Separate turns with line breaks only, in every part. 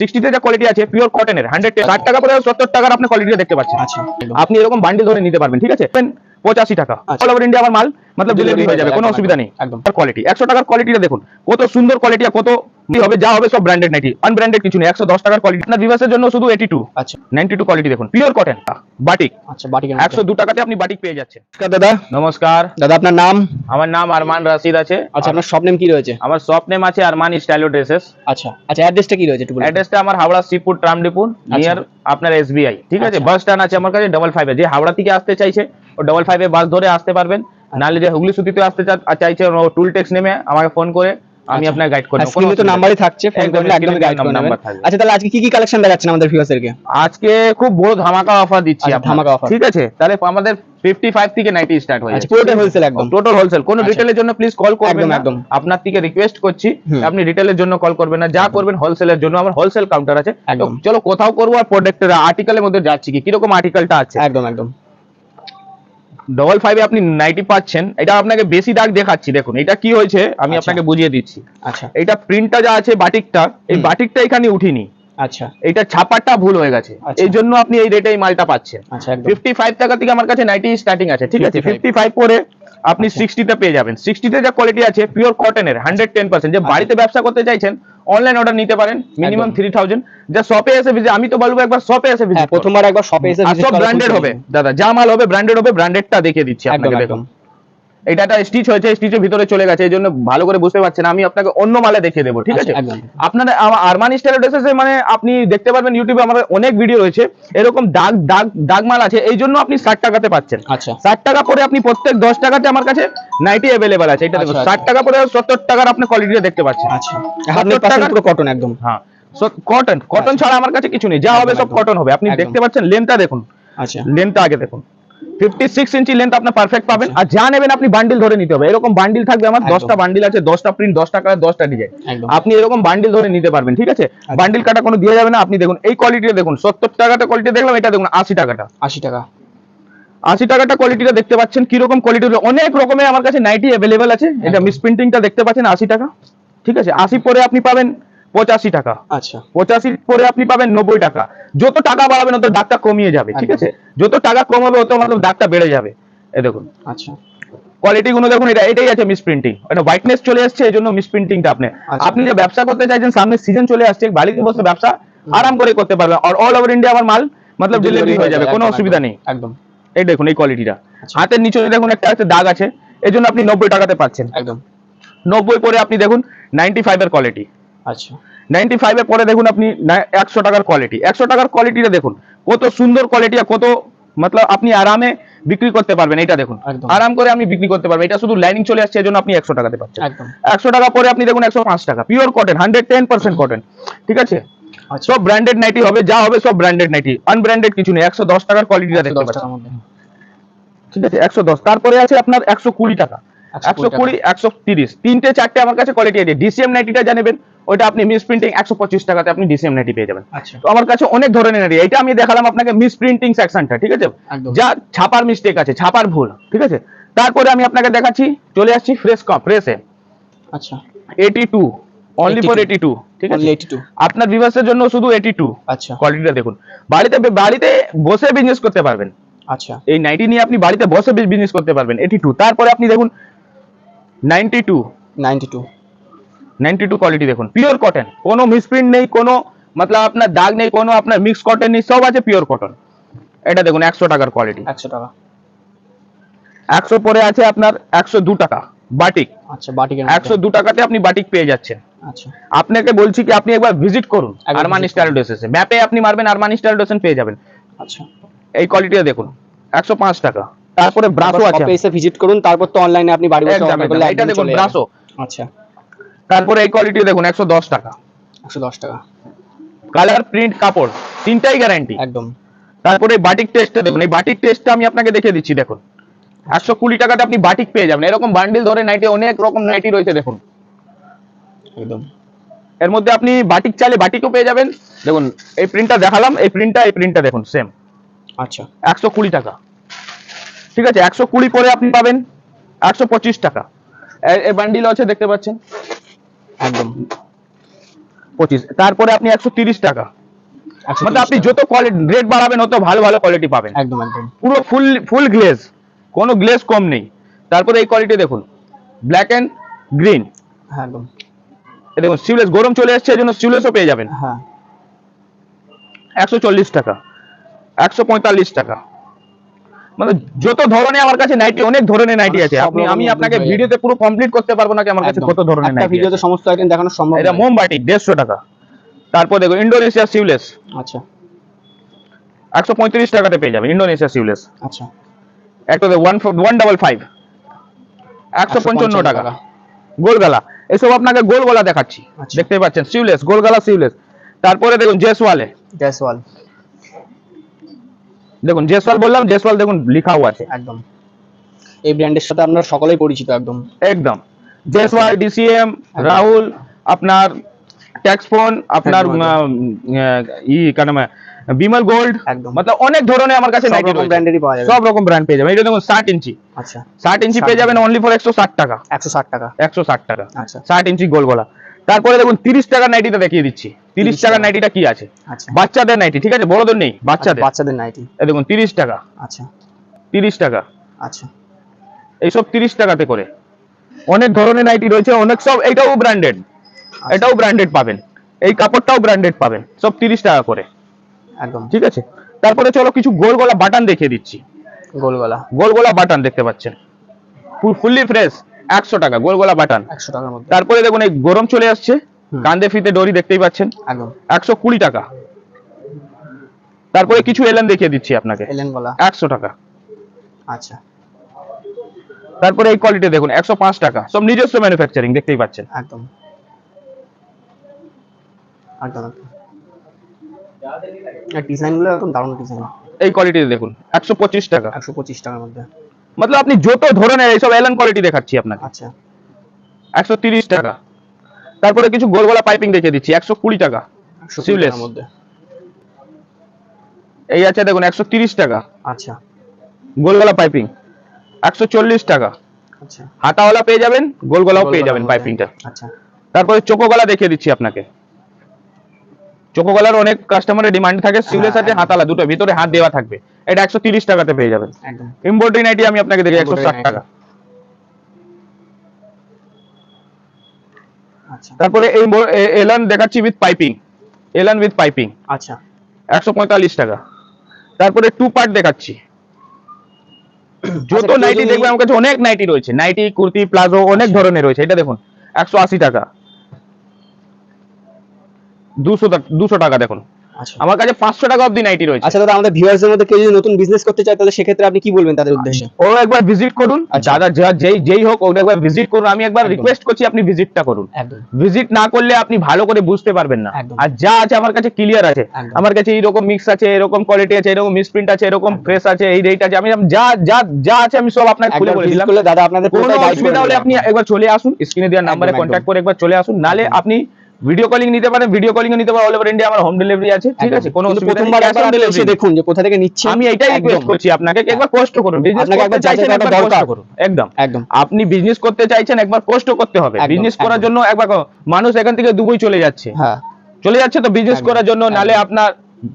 সিক্সটিতে যে কোয়ালিটি আছে পিওর কটনের হান্ড্রেড ষাট টাকা পরে সত্তর টাকার আপনি কোয়ালিটিটা দেখতে পাচ্ছেন।
আচ্ছা।
আপনি এরকম বান্ডিল ধরে নিতে পারবেন ঠিক আছে? পঁচাশি টাকা।
আচ্ছা।
অল ওভার ইন্ডিয়া আমার মাল মতলব ডেলিভারি হয়ে যাবে কোনো অসুবিধা নেই।
একদম।
কোয়ালিটি একশো টাকার কোয়ালিটিটা দেখুন কত সুন্দর কোয়ালিটি কত হবে যা হবে সব ব্র্যান্ডেড নাইটি আনব্র্যান্ডেড কিছু নেই একশো দশ টাকার কোয়ালিটি আপনার ভিভাসের জন্য শুধু এইটি টু
আচ্ছা।
নাইনটি টু কোয়ালিটি দেখুন পিওর কটন বাটিক
আচ্ছা বাটিকের
একশো দু টাকাতে আপনি বাটিক পেয়ে যাচ্ছেন।
দাদা।
নমস্কার।
দাদা আপনার নাম?
আমার নাম আরমান রাশিদ আছে।
আচ্ছা আপনার শপ নেম কি রয়েছে?
আমার শপ নেম আছে আরমান স্টাইলো ড্রেসেস
আচ্ছা আচ্ছা অ্যাড্রেসটা কি রয়েছে।
অ্যাড্রেসটা আমার হাওড়া শ্রীপুর ট্রামডিপুর নিয়ার আপনার এসবিআই ঠিক আছে?
আচ্ছা।
বাস স্ট্যান্ড আছে আমার কাছে ডাবল ফাইভে যে হাওড়া থেকে আসতে চাইছে ডাবল ফাইভে বাস ধরে আসতে পারবেন। নাহলে যে হুগলি সুতিতে আসতে চাইছে টুল ট্যাক্স নেমে আমাকে ফোন করে আমি
আচ্ছা।
আপনার গাইড করে
আর
দেবো, কোনো
স্ক্রিনে তো নাম্বারই থাকছে ফোন করলে একদম গাইড করে
নাম্বার
নেবেন
থাকবে।
আচ্ছা তাহলে আজকে কি কি কালেকশন দেখাচ্ছেন আমাদের ভিউয়ার্সদেরকে
আজকে খুব বড় ধামাকা অফার দিচ্ছি
আচ্ছা, ধামাকা offer।
ঠিক আছে? তাহলে আমাদের 55 থেকে 90 স্টার্ট হয়ে
আচ্ছা
যাচ্ছে।
পুরোটা হোলসেল একদম।
টোটাল হোলসেল কোন
আচ্ছা।
রিটেলের জন্য প্লিজ কল করবেন
একদম,
না।
একদম।
আপনার থেকে রিকোয়েস্ট করছি। আপনি রিটেলের জন্য কল করবেন না। যা করবেন হোলসেলের জন্য। আমার হোলসেল কাউন্টার আছে।
একদম।
চলো কোথাও করব আর প্রোডাক্টের আর্টিকেলের মধ্যে যাচ্ছি কি? কীরকম আর্টিকেলটা আছে?
একদম একদম।
ডবল ফাইভে আপনি নাইটি পাচ্ছেন। এটা আপনাকে বেশি দাগ দেখাচ্ছি দেখুন। এটা কি হয়েছে? আমি
আচ্ছা।
আপনাকে বুঝিয়ে দিচ্ছি।
আচ্ছা।
এটা প্রিন্টটা যা আছে বাটিকটা এই বাটিকটা এখানে উঠিনি।
আচ্ছা।
এটা ছাপারটা ভুল হয়ে গেছে।
আচ্ছা।
এই জন্য আপনি এই রেটে এই মালটা পাচ্ছেন।
আচ্ছা
ফিফটি ফাইভ টাকা থেকে আমার কাছে নাইটি স্টার্টিং আছে ঠিক আছে? ফিফটি ফাইভ করে আপনি
আচ্ছা।
সিক্সটিতে পেয়ে যাবেন। সিক্সটিতে যা কোয়ালিটি আছে পিওর কটনের হান্ড্রেড টেন পার্সেন্ট যে বাড়িতে ব্যবসা করতে চাইছেন অনলাইন অর্ডার নিতে পারেন মিনিমাম থ্রি থাউজেন্ড যা শপে এসে ভিজিট আমি তো বলব একবার শপে এসে
হ্যাঁ
ভিজিট
প্রথমবার একবার শপে এসে
সব ব্র্যান্ডেড হবে। দাদা যা মাল হবে ব্র্যান্ডেড হবে ব্র্যান্ডেডটা দেখিয়ে দিচ্ছি আপনাকে দেখুন। এটা একটা স্টিচ হয়েছে স্টিচের ভিতরে চলে গেছে এই জন্য ভালো করে বুঝতে পারছেন আমি আপনাকে অন্য মালে দেখিয়ে দেবো ঠিক আছে?
আচ্ছা, একদম।
আপনার আরমানি স্টাইল ড্রেসেসে মানে আপনি দেখতে পারবেন ইউটিউবে আমার অনেক ভিডিও রয়েছে এরকম দাগ দাগ দাগ মাল আছে এই জন্য আপনি ষাট টাকাতে পাচ্ছেন।
আচ্ছা।
ষাট টাকা করে আপনি প্রত্যেক দশ টাকাতে আমার কাছে নাইটি অ্যাভেলেবেল আছে এটা দেখুন
আচ্ছা,
ষাট টাকা করে সত্তর টাকার আপনি কোয়ালিটিটা দেখতে পাচ্ছেন।
আচ্ছা। পুরো কটন একদম।
হ্যাঁ কটন কটন ছাড়া আমার কাছে কিছু নেই যা হবে সব কটন হবে। আপনি দেখতে পাচ্ছেন লেন্থটা দেখুন।
আচ্ছা।
লেন্থটা আগে দেখুন। ফিফটি সিক্স ইঞ্চি লেন্থ আপনার পারফেক্ট পাবেন আর যা নেবেন আপনি বান্ডিল ধরে নিতে হবে। এরকম বান্ডিল থাকবে আমার
একদম।
দশটা বান্ডিল আছে দশটা প্রিন্ট দশটা কালার দশটা ডিজাইন আপনি এরকম বান্ডিল ধরে নিতে পারবেন ঠিক আছে? বান্ডিল কাটা কোনো দিয়ে যাবে না। আপনি দেখুন এই কোয়ালিটিটা দেখুন সত্তর টাকাটা কোয়ালিটি দেখলাম এটা দেখুন আশি টাকাটা।
আশি টাকা।
আশি টাকাটা কোয়ালিটিটা দেখতে পাচ্ছেন কীরকম কোয়ালিটি অনেক রকমের আমার কাছে নাইটি অ্যাভেলেবেল আছে। এটা। মিস প্রিন্টিংটা দেখতে পাচ্ছেন আশি টাকা। ঠিক আছে? আশি পরে আপনি পাবেন পঁচাশি টাকা।
আচ্ছা।
পঁচাশি পরে আপনি পাবেন নব্বই টাকা। যত টাকা বাড়াবেন তত দাগটা কমিয়ে যাবে ঠিক আছে? যত টাকা কম হবে তত মানে দাগটা বেড়ে যাবে। এই দেখুন।
আচ্ছা।
কোয়ালিটি গুলো দেখুন এটা এটাই আছে মিস প্রিন্টিং এটা হোয়াইটনেস চলে আসছে এই জন্য মিস প্রিন্টিংটা আপনি।
আচ্ছা।
আপনি যে ব্যবসা করতে চাইছেন সামনে সিজন চলে আসছে বাড়িতে বসে ব্যবসা আরাম করে করতে পারবেন। আর অল ওভার ইন্ডিয়া আমার মাল মতলব ডেলিভারি হয়ে যাবে কোনো অসুবিধা নেই।
একদম।
এই দেখুন এই কোয়ালিটিটা
আচ্ছা।
হাতের নিচে দেখুন একটা একটা দাগ আছে এই জন্য আপনি নব্বই টাকাতে পাচ্ছেন।
একদম।
নব্বই পরে আপনি দেখুন নাইনটি ফাইভ এর কোয়ালিটি
আচ্ছা।
নাইনটি ফাইভের পরে দেখুন আপনি একশো টাকার কোয়ালিটি একশো টাকার কোয়ালিটিটা দেখুন কত সুন্দর কোয়ালিটি আর কত মতলব আপনি আরামে বিক্রি করতে পারবেন এটা দেখুন। আরাম করে আপনি বিক্রি করতে পারবেন এটা শুধু লাইনিং চলে আসছে এই জন্য আপনি একশো টাকাতে পাচ্ছেন। একশো টাকা পরে আপনি দেখুন একশো পাঁচ টাকা pure cotton hundred ten percent cotton ঠিক আছে?
আচ্ছা।
সব ব্র্যান্ডেড নাইটি হবে যা হবে সব ব্র্যান্ডেড নাইটি আনব্র্যান্ডেড কিছু নেই একশো দশ টাকার কোয়ালিটিটা দেখতে পাচ্ছেন। ঠিক আছে একশো দশ তারপরে আছে আপনার একশো কুড়ি টাকা।
120
একশো কুড়ি একশো তিরিশ। তিনটে চারটে আমার কাছে কোয়ালিটি আছে ডিসিএম নাইটিটা জানেবেন ওইটা আপনি মিস প্রিন্টিং একশো পঁচিশ টাকাতে আপনি ডিসিএম নাইটি পেয়ে যাবেন।
আচ্ছা।
তো আমার কাছে অনেক ধরনের নাইটি এটা আমি দেখালাম আপনাকে মিস প্রিন্টিং সেকশনটা ঠিক আছে? যা ছাপার মিস্টেক আছে ছাপার ভুল ঠিক আছে? তারপরে আমি আপনাকে দেখাচ্ছি চলে আসছি ফ্রেশ কম ফ্রেশে
আচ্ছা।
Eighty two only for
82
eighty two ঠিক আছে?
Only 82
আপনার বিভাসের জন্য শুধু এইটি টু
আচ্ছা।
কোয়ালিটিটা দেখুন। বাড়িতে বাড়িতে বসে বিজনেস করতে পারবেন।
আচ্ছা।
এই নাইটি নিয়ে আপনি বাড়িতে বসে বিজনেস করতে পারবেন এইটি টু তারপরে আপনি দেখুন ninety two.
Ninety two.
Ninety two quality দেখুন পিওর কটন কোনো মিসপ্রিন্ট নেই কোনো মতলব আপনার দাগ নেই কোনো আপনার মিক্স কটন নেই সব আছে পিওর কটন এটা দেখুন একশো টাকার কোয়ালিটি
একশো টাকা।
একশো পরে আছে আপনার একশো দু টাকা বাটিক
আচ্ছা বাটিকের
একশো দু টাকাতে আপনি বাটিক পেয়ে যাচ্ছেন।
আচ্ছা।
আপনাকে বলছি কি আপনি একবার ভিজিট করুন আরমানি স্টাইল ড্রেসেসে ম্যাপে আপনি মারবেন আরমানি স্টাইল ড্রেসেন পেয়ে যাবেন।
আচ্ছা।
এই কোয়ালিটিটা দেখুন একশো পাঁচ টাকা। তারপরে ব্রাশও আছে
এসে ভিজিট করুন তারপর তো অনলাইনে আপনি বাড়ি বসে অর্ডার করলে
এটা দেখুন। ব্রাশও
আচ্ছা।
তারপরে এই কোয়ালিটি দেখুন একশো দশ টাকা।
একশো দশ টাকা।
কালার প্রিন্ট কাপড় তিনটাই গ্যারান্টি
একদম।
তারপরে বাটিক টেস্টটা দেখুন এই বাটিক টেস্টটা আমি আপনাকে দেখিয়ে দিচ্ছি দেখুন। একশো কুড়ি টাকাতে আপনি বাটিক পেয়ে যাবেন। এরকম বান্ডিল ধরে নাইটি অনেক রকম নাইটি রয়েছে দেখুন।
একদম।
এর মধ্যে আপনি বাটিক চাইলে বাটিকও পেয়ে যাবেন। দেখুন এই প্রিন্টটা দেখালাম এই প্রিন্টটা এই প্রিন্টটা দেখুন সেম
আচ্ছা।
একশো কুড়ি টাকা। ঠিক আছে? একশো কুড়ি পরে আপনি পাবেন। একশো পঁচিশ টাকা। বান্ডিল আছে দেখতে পাচ্ছেন?
একদম।
পঁচিশ। তারপরে আপনি একশো তিরিশ টাকা।
130
মানে আপনি যত রেট বাড়াবেন ভালো ভালো কোয়ালিটি পাবেন।
একদম একদম।
পুরো ফুল ফুল গ্লেজ কোনো গ্লেজ কম নেই। তারপরে এই কোয়ালিটি দেখুন। ব্ল্যাক অ্যান্ড গ্রিন
একদম।
দেখুন সিউলেস গরম চলে এসছে এই জন্য সিউলেসও পেয়ে যাবেন।
হ্যাঁ।
একশো চল্লিশ টাকা। একশো পঁয়তাল্লিশ টাকা। মানে যত ধরনের আমার কাছে নাইটি অনেক ধরনের নাইটি আছে। আপনি আমি আপনাকে ভিডিওতে পুরো কমপ্লিট করতে পারব না কি আমার কাছে কত ধরনের নাইটি
ভিডিওতে সমস্ত আইটেম দেখানো সম্ভব
এটা। মোমবাটি দেড়শো টাকা। তারপর দেখুন ইন্ডোনেশিয়া সিউলেস
আচ্ছা।
একশো পঁয়ত্রিশ টাকাতে পেয়ে যাবেন ইন্ডোনেশিয়া সিউলেস
আচ্ছা।
একটা ওয়ান ওয়ান ডাবল ফাইভ একশো পঞ্চান্ন টাকা। গোলগালা। এসব আপনাকে গোলগলা দেখাচ্ছি।
আচ্ছা।
দেখতে পাচ্ছেন সিউলেস গোলগালা সিউলেস তারপরে দেখুন জেসওয়ালে
জয়সওয়াল
দেখুন জেসওয়াল বললাম জেসওয়াল দেখুন লিখাও আছে।
একদম। এই ব্র্যান্ডের সাথে আপনারা সকলেই পরিচিত একদম।
একদম। জেসওয়াল ডিসিএম রাহুল আপনার ট্যাক্স ফোন আপনার ই কেন বিমল গোল্ড
একদম।
মতলব অনেক ধরনের আমার কাছে নাইটি
রকম ব্র্যান্ডেরই পাওয়া যাবে।
সব রকম ব্র্যান্ড পেয়ে যাবেন। এটা দেখুন ষাট ইঞ্চি।
আচ্ছা।
ষাট ইঞ্চি পেয়ে যাবেন অনলি ফর একশো ষাট টাকা।
একশো ষাট টাকা।
একশো ষাট টাকা।
আচ্ছা।
ষাট ইঞ্চি গোল গলা। তারপরে দেখুন তিরিশ টাকার নাইটিটা দেখিয়ে দিচ্ছি। তিরিশ টাকার নাইটিটা কি আছে?
আচ্ছা।
বাচ্চাদের নাইটি ঠিক আছে? বড়দের নেই বাচ্চাদের।
বাচ্চাদের নাইটি।
দেখুন তিরিশ টাকা।
আচ্ছা।
তিরিশ টাকা।
আচ্ছা।
এইসব তিরিশ টাকাতে করে। অনেক ধরনের নাইটি রয়েছে অনেক সব এটাও ব্র্যান্ডেড
আচ্ছা।
এটাও ব্র্যান্ডেড পাবেন। এই কাপড়টাও ব্র্যান্ডেড পাবেন সব তিরিশ টাকা করে।
একদম।
ঠিক আছে? তারপরে চলো কিছু গোল গলা বাটন দেখিয়ে দিচ্ছি।
গোল গলা
গোল গলা বাটন দেখতে পাচ্ছেন। ফুললি ফ্রেশ একশো টাকা গোল গলা বাটন।
একশো টাকার মধ্যে।
তারপরে দেখুন এই গরম চলে আসছে কান্দে ফিতে ডরি দেখতেই পাচ্ছেন। একশো কুড়ি টাকা। তারপরে কিছু এলেন দেখিয়ে দিচ্ছি আপনাকে।
এলেন গলা।
একশো টাকা।
আচ্ছা।
তারপরে এই কোয়ালিটি দেখুন একশো পাঁচ টাকা। সব নিজস্ব ম্যানুফ্যাকচারিং দেখতেই পাচ্ছেন।
একদম। দারুণ ডিজাইন
এই কোয়ালিটি দেখুন একশো পঁচিশ টাকা।
একশো পঁচিশ টাকার মধ্যে।
মতলব আপনি যত ধরনের এইসব এলেন কোয়ালিটি দেখাচ্ছি আপনাকে
আচ্ছা
একশো তিরিশ টাকা তারপরে কিছু গোলগোলা পাইপিং দেখিয়ে দিচ্ছি একশো কুড়ি টাকা
একশো
Seamless।
মধ্যে
এই আছে দেখুন একশো তিরিশ টাকা
আচ্ছা
গোলগোলা পাইপিং একশো চল্লিশ টাকা
আচ্ছা
হাতাওয়ালা পেয়ে যাবেন গোলগোলাও পেয়ে যাবেন। পাইপিংটা
আচ্ছা
তারপরে চোকোগলা দেখিয়ে দিচ্ছি আপনাকে চোকোগলার অনেক কাস্টমারের ডিমান্ড থাকে সিউলের সাথে হাতালা দুটো ভিতরে হাত দেওয়া থাকবে। এটা একশো তিরিশ টাকাতে পেয়ে যাবেন। এমব্রয়ডারি নাইটি আমি আপনাকে দেখি একশো ষাট টাকা
আচ্ছা।
তারপরে এই এলান দেখাচ্ছি উইথ পাইপিং এলান উইথ পাইপিং
আচ্ছা।
একশো পঁয়তাল্লিশ টাকা। তারপরে টু পার্ট দেখাচ্ছি। যত নাইটি
যদি-
দেখবে আমার কাছে অনেক নাইটি রয়েছে। নাইটি কুর্তি প্লাজো অনেক ধরনের রয়েছে। এটা দেখুন একশো আশি টাকা। দুশো দুশো টাকা দেখুন।
আচ্ছা।
আমার কাছে পাঁচশো টাকা অব্দি নাইটি রয়েছে।
আচ্ছা দাদা আমাদের ভিউয়ার্সদের মধ্যে কেউ যদি নতুন বিজনেস করতে চায় তাহলে সেক্ষেত্রে আপনি কি বলবেন তাদের উদ্দেশ্যে?
ও একবার ভিজিট করুন।
আচ্ছা।
দাদা যা- যেই যেই হোক ওটা একবার ভিজিট করুন। আমি একবার রিকোয়েস্ট করছি আপনি ভিজিটটা করুন।
একদম।
ভিজিট না করলে আপনি ভালো করে বুঝতে পারবেন না। আর যা আছে আমার কাছে ক্লিয়ার আছে। আমার কাছে এইরকম মিক্স আছে এরকম কোয়ালিটি আছে এরকম মিসপ্রিন্ট আছে এরকম ফ্রেশ আছে এই রেট আছে। আমি যা যা যা আছে আমি সব আপনাকে খুলে বলে দিলাম।
দাদা আপনাদের
কোনো অসুবিধা হলে আপনি একবার চলে আসুন স্ক্রিনে দেওয়ার নাম্বারে
একদম,
কন্ট্যাক্ট করে একবার চলে আসুন। নালে আপনি ভিডিও কলিং নিতে পারেন ভিডিও কলিং নিতে পারেন অল ওভার ইন্ডিয়া আমার হোম ডেলিভারি আছে ঠিক আছে? কোনো অসুবিধা নেই।
প্রথমবার এসে দেখুন যে কোথা থেকে নিচ্ছেন
আমি এটাই রিকোয়েস্ট করছি আপনাকে একবার কষ্ট করুন। বিজনেস
আপনাকে
করতে
একবার
চাইছেন একবার কষ্ট
দরকার।
করুন। একদম।
একদম।
আপনি বিজনেস করতে চাইছেন একবার কষ্ট করতে হবে। বিজনেস করার জন্য একবার মানুষ এখান থেকে দুবই চলে যাচ্ছে।
হ্যাঁ।
চলে যাচ্ছে তো বিজনেস করার জন্য নালে আপনার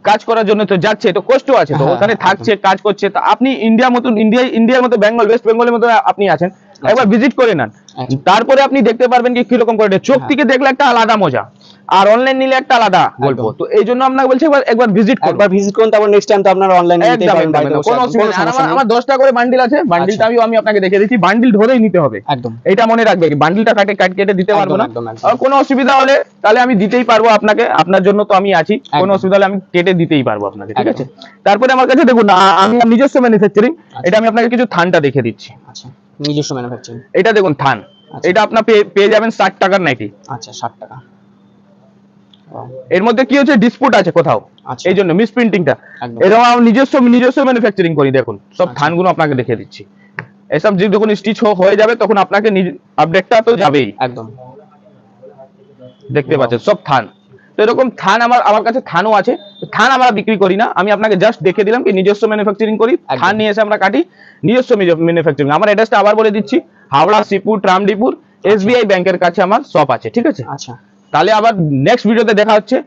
কাজ করার জন্য তো যাচ্ছে তো কষ্ট আছে। তো
হ্যাঁ,
ওখানে থাকছে কাজ করছে। তো আপনি ইন্ডিয়ার মতন ইন্ডিয়া ইন্ডিয়ার মতো বেঙ্গল ওয়েস্ট বেঙ্গলের মতো আপনি আছেন। একবার ভিজিট করে নেন।
আচ্ছা।
তারপরে আপনি দেখতে পারবেন কি কীরকম করে। চোখ
হ্যাঁ।
থেকে দেখলে একটা আলাদা মজা। আর অনলাইন নিলে একটা আলাদা গল্প। তো এই জন্য আপনাকে বলছি একবার একবার ভিজিট করুন।
একবার ভিজিট করুন তারপর নেক্সট টাইম তো আপনারা অনলাইনে নিতে বসে
কোনো অসুবিধা নেই। আমার
নেই।
আমার দশটা করে বান্ডিল আছে। বান্ডিলটা
আচ্ছা।
আমি আমি আপনাকে দেখে দিচ্ছি। বান্ডিল ধরেই নিতে হবে।
একদম।
এটা মনে রাখবে বান্ডিলটা কাটে কাট কেটে দিতে পারব না। আর কোনো অসুবিধা হলে তাহলে আমি দিতেই পারব আপনাকে। আপনার জন্য তো আমি আছি। কোনো অসুবিধা হলে আমি কেটে দিতেই পারব আপনাকে ঠিক আছে? তারপরে আমার কাছে দেখুন আমি নিজস্ব ম্যানুফ্যাকচারিং
আচ্ছা।
এটা আমি আপনাকে কিছু থানটা দেখে দিচ্ছি।
আচ্ছা। নিজস্ব ম্যানুফ্যাকচারিং
এটা দেখুন থান
আচ্ছা।
এটা আপনার পেয়ে- যাবেন ষাট টাকার নাইটি।
আচ্ছা ষাট টাকা।
এর মধ্যে কি হচ্ছে? ডিসপুট আছে কোথাও।
আচ্ছা।
এই জন্য মিসপ্রিন্টিংটা
একদম।
এরকম আমি নিজস্ব নিজস্ব ম্যানুফ্যাকচারিং করি দেখুন। সব
আচ্ছা।
থানগুলো আপনাকে দেখে দিচ্ছি। এসব যে যখন স্টিচ হয়ে যাবে তখন আপনাকে আপডেটটা তো যাবেই।
একদম।
দেখতে পাচ্ছেন সব থান তো এরকম থান আমার আমার কাছে থানও আছে। থান আমরা বিক্রি করি না। আমি আপনাকে জাস্ট দেখে দিলাম কি নিজস্ব ম্যানুফ্যাকচারিং করি। থান নিয়ে এসে আমরা কাটি। নিজস্ব ম্যানুফ্যাকচারিং আমার অ্যাড্রেসটা আবার বলে দিচ্ছি। হাওড়া শ্রীপুর ট্রামডিপুর এসবিআই ব্যাংকের কাছে আমার শপ আছে ঠিক আছে?
আচ্ছা।
তাহলে আবার নেক্সট ভিডিওতে দেখা হচ্ছে।